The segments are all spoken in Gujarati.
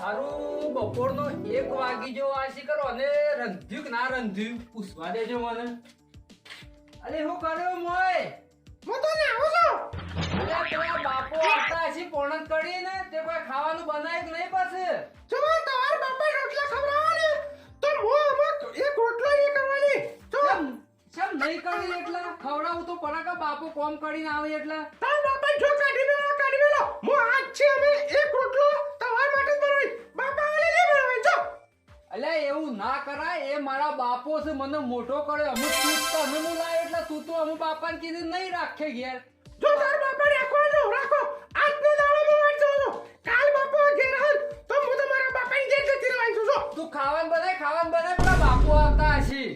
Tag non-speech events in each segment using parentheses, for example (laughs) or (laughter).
હારું બપોરનો એક વાગી જો કરો અને રંધ્યું કે ના રંધ્યું? પૂછવા દેજો મને. અરે હું કર્યો મોય? હું તો ને છું. અરે પેલા બાપો આવતા હશે પોણત કરી ને તે કોઈ ખાવાનું બનાય નહીં પાછું જો તમારા બાપા રોટલા ખવડાવવા તો હું એક રોટલો એ કરવાની. નહીં કરી એટલા? ખવડાવું તો પરા કે બાપો કોમ કરીને આવે એટલા? તારા બાપા જો કાઢી મેલો કાઢી મેલો હું આજ છે અમે એક રોટલો એવું ના કરાય એ મારા બાપો છે મને મોટો કર્યો. અમુક તું તને હું લાવ્યો એટલે તું તો અમુક બાપાને કીધું નહીં રાખે ઘેર. જો તાર બાપા રાખવાનો રાખો. આજનો દાડો હું છું કાલ બાપો ઘેર હલ તો હું તમારા બાપાની ઘેર જતી રહેવાની છું. જો. તું ખાવાન બનાય ખાવાન બનાય પણ બાપુ આવતા હશી.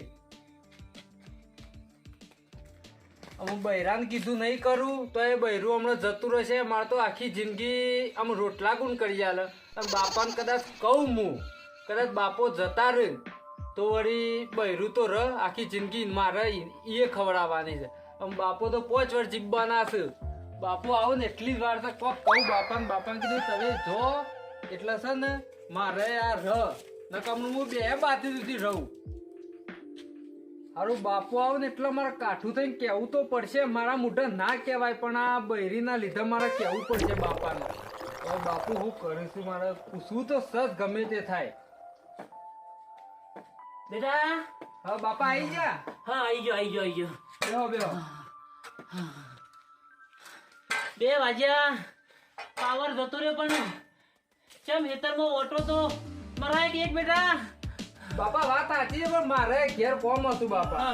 અમુક બૈરાને કીધું નહીં કરું તો એ બૈરું હમણાં જતું રહેશે. મારે તો આખી જિંદગી આમ રોટલા ગુણ કરી આલે. બાપાને કદાચ કહું હું. કદાચ બાપો જતા રહે તો વળી બૈરું તો રહ આખી જિંદગી મારે એ ખવડાવવાની છે. આમ બાપો તો પાંચ વર્ષ જીવવાના છે. બાપો આવો ને એટલી જ વાર તો કોક કહું બાપાને બાપાને કીધું, તમે જો, એટલે છે ને, મારે આ રહ નકમનું હું બે બાતી સુધી રહું. હારું, બાપુ આવો ને એટલે મારે કાઠું થઈને કહેવું તો પડશે. મારા મુઢા ના કહેવાય, પણ આ બૈરીના લીધે મારે કહેવું પડશે બાપાને. બાપુ હું કરીશું, મારે પૂછવું તો સજ ગમે તે થાય. બેટા? હા બાપા આવી ગયા? હા આવી ગયો આવી ગયો આવી ગયો. બેહો બેહો. બે વાગ્યા. પાવર જતો રહ્યો પણ. ચમ હેતરમાં ઓટો તો મરાય એક બેટા? બાપા વાત સાચી પણ મારે ઘેર કોમ હતું બાપા.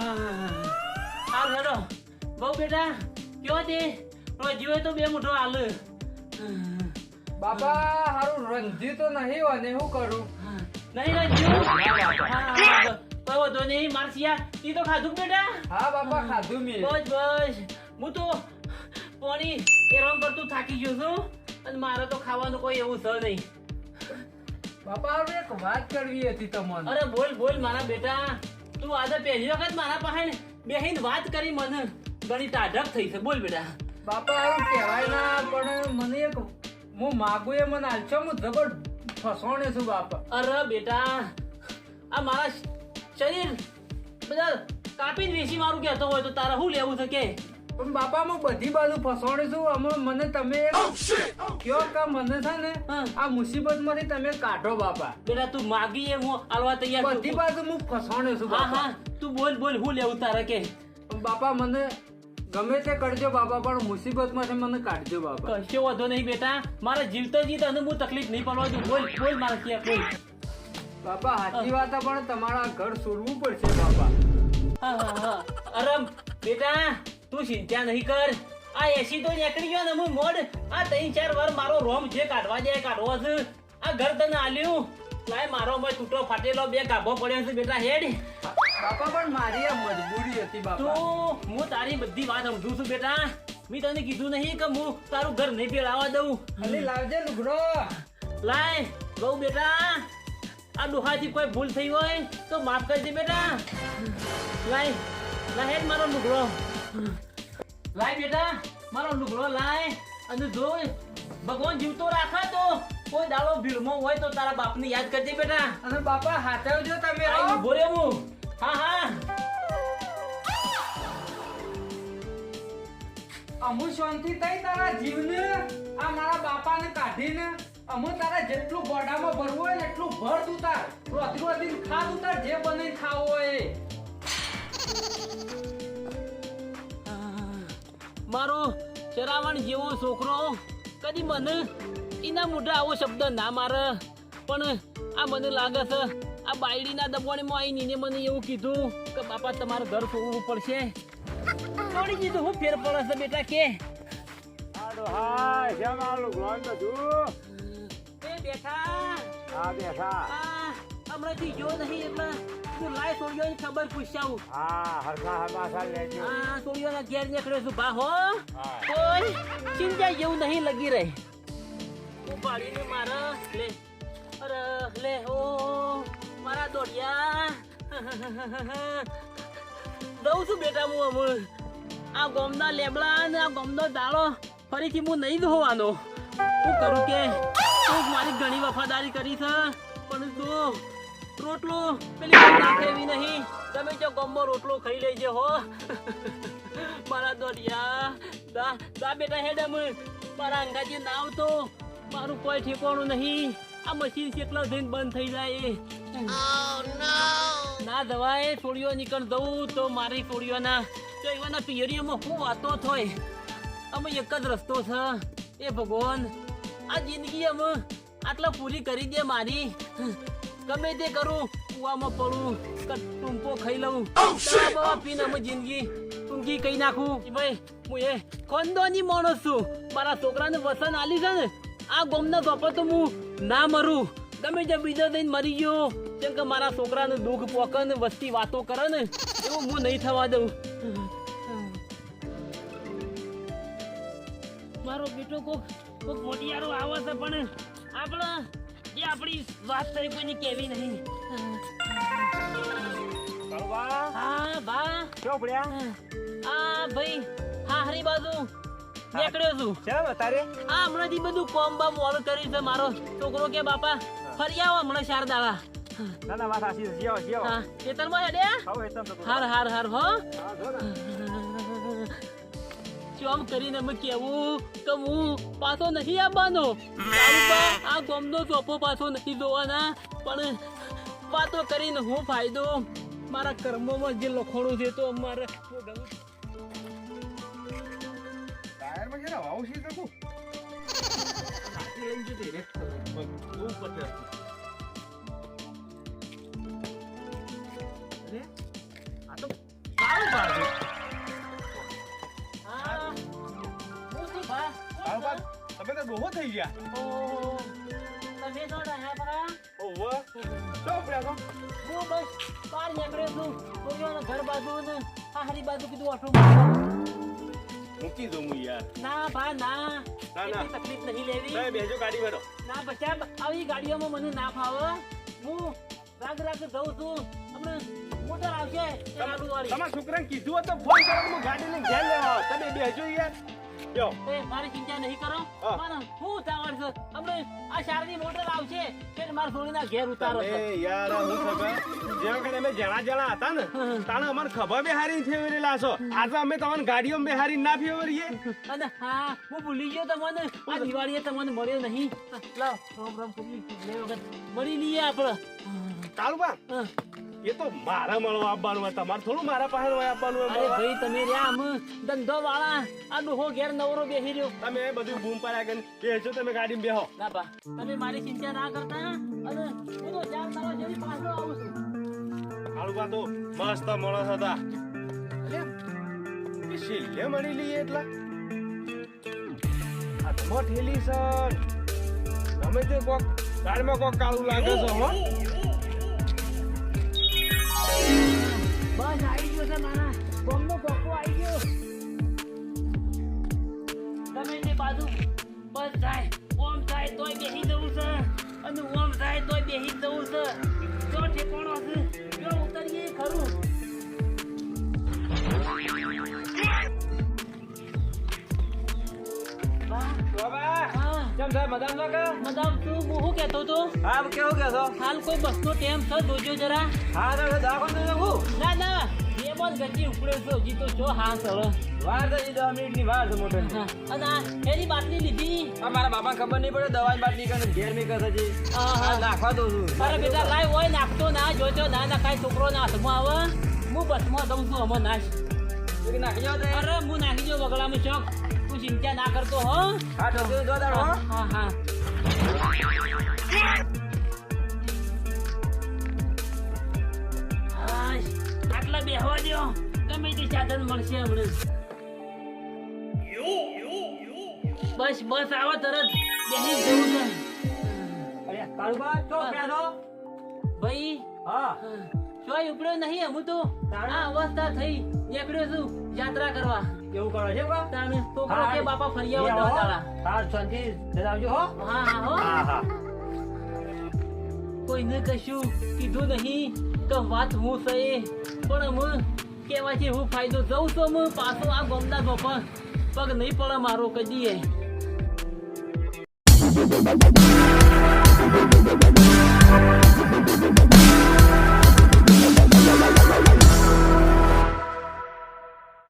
હા હેડો બહુ બેટા કયો તે રોજી હોય તો બે મોટો હાલ. બાપા હારું રંજી તો નહીં હોય ને શું કરું? નહીં રજ્યું કોઈ વધો નહીં મારસિયા તી તો ખાધું બેટા. હા બાપા ખાધું મેં. બસ બસ. હું તો પોણી એરમ કરતું થાકી ગયો છું. અને મારે તો ખાવાનું કોઈ એવું છે નહીં. બાપા એક વાત કરવી હતી તમને. અરે બોલ બોલ મારા બેટા. તું આજે પહેલી વખત મારા પાસે બેહીન વાત કરી મને. ઘણી તાઢક થઈ છે. બોલ બેટા. બાપા એવું કહેવાય ના પણ મને એક હું માગું એ મને હાલશો હું જબર ફસોણે છું બાપા? અરે બેટા આ મારા શરીર બધા કાપી વેચી મારું કહેતો હોય તો તારે શું લેવું છે કે? પણ બાપા હું બધી બાજુ ફસોણે છું અમે મને તમે કયો કે મને છે ને હા. આ મુસીબતમાંથી તમે કાઢો બાપા બેટા તું માગી એ હું આલવા તૈયાર બધી બાજુ હું ફસોણે છું હા બાપા હા તું બોલ બોલ હું લેવું તારે કે? બાપા મને ગમે તે કરજો બાબા પણ મુસીબતમાંથી મને કાઢજો બાબા. કશો વધો નહીં બેટા. મારા જીવતો જીત અને હું તકલીફ નહીં પડવા દઉં. બોલ બોલ મારા ક્યાં બોલ. બાપા સાચી વાત પણ તમારા ઘર છોડવું પડશે બાપા હા હા હા. અરે બેટા તું ચિંતા નહીં કર. આ એસી તો નીકળી ગયો ને હું મોડ. આ ત્રણ ચાર વાર મારો રોમ જે કાઢવા જાય કાઢવો છે. આ ઘર તને આલ્યું. લાય મારો મેં તૂટો ફાટેલો બે ગાભો પડ્યો છે બેટા હેડ. બાપા પણ મારી આ મજબૂરી હતી બાપા. તો હું તારી બધી વાત સમજુ છું બેટા. મેં તને કીધું નહીં કે હું તારું ઘર નહીં પેલાવા દઉં. અલી લાવજે લુગડો. લાય બહુ બેટા. આ ડોહાથી કોઈ ભૂલ થઈ હોય તો માફ કરજે બેટા. લાય લાય મારો લુગડો. લાય બેટા મારો લુગડો લાય. અને જો ભગવાન જીવતો રાખે તો કોઈ દાડો ભીડમાં હોય તો તારા બાપને યાદ કરજે બેટા. અને બાપા હાથવજો તમે આઈ હો. હું, હા. અમુ શાંતિ થઈ તારા જીવને, આ મારા બાપાને કાઢીને અમુ તારા જેટલું ગોડામાં ભરવું હોય એટલું ભર તું તાર. જે બની ખાવું હોય મારો ચરાવણ જેવો છોકરો, કદી મને એના મોઢા આવો શબ્દ ના મારે, પણ આ મને લાગે છે બાયડીના દબાણમાં આવી નીને મને એવું કીધું કે બાપા તમારે ઘર છોડવું પડશે. છોડી દીધું હું ફેર પડે છે બેટા કે? હા હમણાંથી જો નહીં એટલે તું લાય છોડ્યો ખબર પૂછાવું. હા હરખા હમાસા લેજો. આ છોડ્યોના ઘેર નીકળ્યો છું બા હો. કોઈ ચિંતા જેવું નહીં લગી રહે. હું પાડીને મારા લે. અરે લે (laughs) દઉં છું બેટા હું અમુલ. આ ગોમના લેબડા અને આ ગોમનો દાળો ફરીથી હું નહીં ધોવાનો શું કરું કે તું મારી ઘણી વફાદારી કરી છે પણ તું રોટલો પેલી નાખે એવી નહીં. તમે જો ગમો રોટલો ખાઈ લેજે, હો? (laughs) મારા દોડિયા દા દા બેટા હેડ હેડમ મારા અંગાજી ના આવતો. મારું કોઈ ઠેકાણું નહીં. આ મશીન કેટલા થઈને બંધ થઈ જાય. ના દવાએ છોડીઓ નીકળ દઉં તો મારી છોડીઓના તો એવાના પિયરીઓમાં શું વાતો થોય? અમે એક જ રસ્તો છે એ ભગવાન. આ જિંદગી અમે આટલા પૂરી કરી દે મારી. ગમે તે કરું કુવામાં પડું કે ટૂંપો ખાઈ લઉં. બાબા પીને અમે જિંદગી ટૂંકી કહી નાખું. કે ભાઈ હું એ ખોંદોની માણસ છું. મારા છોકરાને વસન આલી છે ને આ ગોમના ચોપર તો હું ના મરું. ગમે તે બીજો દઈને મરી ગયો. કેમ કે મારા છોકરાને દુઃખ પોકે ને વસ્તી વાતો કરે ને એવું હું નહીં થવા દઉં. મારો બેટો કોક કોક મોટિયારો આવે છે પણ આપણે જે આપણી વાત થઈ કોઈને કેવી નહીં. હા બા. ચો આ ભાઈ હા હરી બાજુ. નીકળ્યો છું. તારે આ હમણાંથી બધું કોમ બામ ઓલ કર્યું છે મારો છોકરો કે બાપા. ફરી આવો હમણાં ચાર દાડા ના ના વાત સાચી છે જીવો હા ખેતરમાં હેડ્યા આવો એ તમ તો હાર હાર હાર હો ચોમ કરીને અમે કેવું કે હું પાછો નથી આવવાનો આ ગોમનો ચોપો પાછો નથી જોવાના પણ વાતો કરીને હું ફાયદો મારા કર્મોમાં જે લખોડું છે તો અમારે ભોગવવું ટાયરમાં છે ને વાવ છે તો શું? સારું બાજુ. હા. હું શું બા? કાળુબા, તમે તો ડોહો થઈ ગયા. તમે તો રહ્યા પરા? ઓહો ચો પડ્યા તો હું બસ બહાર નીકળ્યો છું છોકરીઓના ઘર બાજુ ને આહારી બાજુ કીધું ઓટો. મૂકી દઉં હું યાર ના ભા ના તકલીફ નહીં લેવી બેજો ગાડી ભરો ના બચ્ચા આવી ગાડીઓમાં મને ના ફાવે રાગ રાગ જઉં છું. હમણાં મોટર આવશે એ વાળી તમારા છોકરાને કીધું હોત તો ફોન કરો હું ગાડી લઈને ઘેર લેવા તમે બેજો યાર. જો મારી ચિંતા નહીં કરો. હું. ઉતાવળ છે. હમણાં આ શારદી મોટર આવશે. એટલે મારા સોળીના ઘેર ઉતારો યાર હું ખબર જે વખતે અમે જણા જણા હતા ને તાણે અમારે ખબર બેહારી ફેવરેલા છો. આજે અમે તમને ગાડીઓ બેહારી ના ફેવરીએ. અને હા હું ભૂલી ગયો તમને. આ દિવાળીએ તમને મળ્યો નહીં. લાવ રામ રામ કરી લે વખત. મળી લઈએ આપણે. કાળુબા હા. એ તો મારા મળવા આવવાનું હોય તમારે થોડું મારા પાસે હોય આવવાનું હોય અરે ભાઈ તમે રહ્યા આમ ધંધો વાળા આ ડોહો ઘેર નવરો બેસી રહ્યો. તમે બધું બૂમ પાડ્યા કરીને બેસો તમે ગાડીમાં બેહો. ના બા તમે મારી ચિંતા ના કરતા અને હું તો ચાર તારા જેવી પાછો આવું છું. કાળુબા તો મસ્ત મળો હતા. છેલ્લે મળી લઈએ એટલા. હાથમાં ઠેલી છે. તમે તે કોક ગાડીમાં કોક કાળું લાગે છે હો. બસ આવી ગયો છે મારા. બોમ્બનો કોકો આવી ગયો. તમે તે બાજુ બસ થાય ઓમ થાય તોય બેસી જવું છે. અને ઓમ થાય તોય બેસી જવું છે. જો ઠેકાણો હા સાહેબ મદામ ના કા? મદામ તું હું શું કહેતો તો હા કેવું કહેતો હાલ કોઈ બસનો ટાઈમ છે જોજો જરા. હા ના દવાખાને જવું. ના ના. બે જ ગતિ ઉપડ્યો છો. હજી તો જો હા સર. વાર તો દસ મિનિટની વાર છે અને એની બાટલી લીધી. આ મારા બાપા ખબર નહીં પડે દવાની બાટલી કરીને ઘેર મેં કરે છે હા, હા. નાખવા દઉં છું. અરે બેટા લાઈ હોય નાખતો ના જોજો ના ના કાંઈ છોકરો ના હાથમાં આવે. હું બસમાં દઉં છું હમણાં નાશ. નાખી જાવ અરે હું નાખી જો બગડામાં ચોક. તું ચિંતા ના કરતો હો. હા તો જો દાડો હો. આટલા બેહવા દો ગમે તે સાધન મળશે હમણાં. બસ બસ આવો તરત. બેસી જવું છે. અરે કાળુબા ભાઈ હા. ચોય ઉપડ્યો નહીં હું તો. આ અવસ્થા થઈ. નીકળ્યો છું. યાત્રા કરવા. એવું કરો છે બા? તમે તો કરો કે બાપા ફરી આવો દવા તાળા હા શાંતિ. જણાવજો હો. હા હા હો. હા હા. કોઈને કશું કીધું નહીં તો વાત હું સહી. પણ હું છે હું ફાયદો જઉં તો મ પાછો આ ગોમના ગોપા પગ નહીં પડે મારો કદીએ. Thank